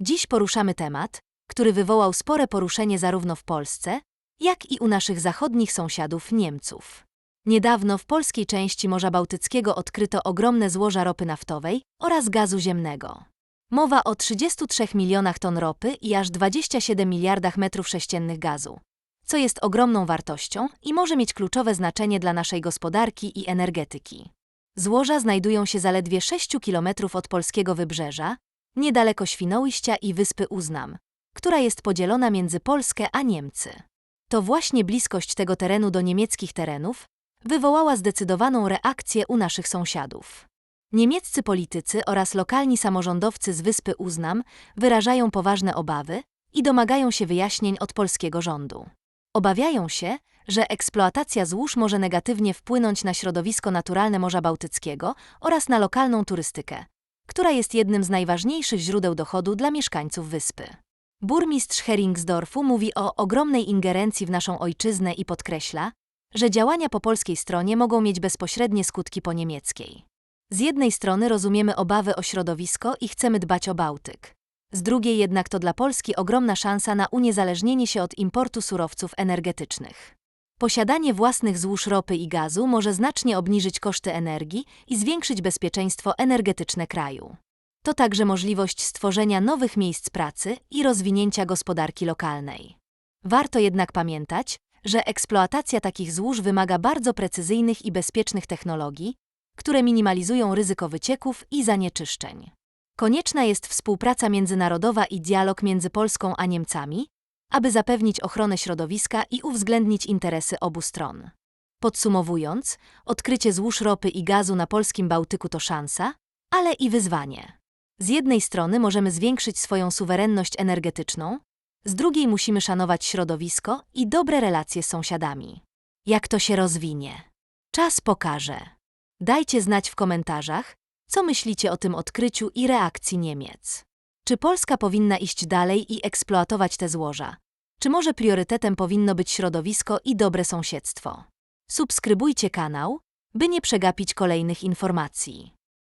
Dziś poruszamy temat, który wywołał spore poruszenie zarówno w Polsce, jak i u naszych zachodnich sąsiadów Niemców. Niedawno w polskiej części Morza Bałtyckiego odkryto ogromne złoża ropy naftowej oraz gazu ziemnego. Mowa o 33 milionach ton ropy i aż 27 miliardach metrów sześciennych gazu, co jest ogromną wartością i może mieć kluczowe znaczenie dla naszej gospodarki i energetyki. Złoża znajdują się zaledwie 6 kilometrów od polskiego wybrzeża, niedaleko Świnoujścia i wyspy Uznam, która jest podzielona między Polskę a Niemcy. To właśnie bliskość tego terenu do niemieckich terenów wywołała zdecydowaną reakcję u naszych sąsiadów. Niemieccy politycy oraz lokalni samorządowcy z wyspy Uznam wyrażają poważne obawy i domagają się wyjaśnień od polskiego rządu. Obawiają się, że eksploatacja złóż może negatywnie wpłynąć na środowisko naturalne Morza Bałtyckiego oraz na lokalną turystykę, która jest jednym z najważniejszych źródeł dochodu dla mieszkańców wyspy. Burmistrz Heringsdorfu mówi o ogromnej ingerencji w naszą ojczyznę i podkreśla, że działania po polskiej stronie mogą mieć bezpośrednie skutki po niemieckiej. Z jednej strony rozumiemy obawy o środowisko i chcemy dbać o Bałtyk. Z drugiej jednak to dla Polski ogromna szansa na uniezależnienie się od importu surowców energetycznych. Posiadanie własnych złóż ropy i gazu może znacznie obniżyć koszty energii i zwiększyć bezpieczeństwo energetyczne kraju. To także możliwość stworzenia nowych miejsc pracy i rozwinięcia gospodarki lokalnej. Warto jednak pamiętać, że eksploatacja takich złóż wymaga bardzo precyzyjnych i bezpiecznych technologii, które minimalizują ryzyko wycieków i zanieczyszczeń. Konieczna jest współpraca międzynarodowa i dialog między Polską a Niemcami, aby zapewnić ochronę środowiska i uwzględnić interesy obu stron. Podsumowując, odkrycie złóż ropy i gazu na polskim Bałtyku to szansa, ale i wyzwanie. Z jednej strony możemy zwiększyć swoją suwerenność energetyczną, z drugiej musimy szanować środowisko i dobre relacje z sąsiadami. Jak to się rozwinie? Czas pokaże. Dajcie znać w komentarzach, co myślicie o tym odkryciu i reakcji Niemiec. Czy Polska powinna iść dalej i eksploatować te złoża? Czy może priorytetem powinno być środowisko i dobre sąsiedztwo? Subskrybujcie kanał, by nie przegapić kolejnych informacji.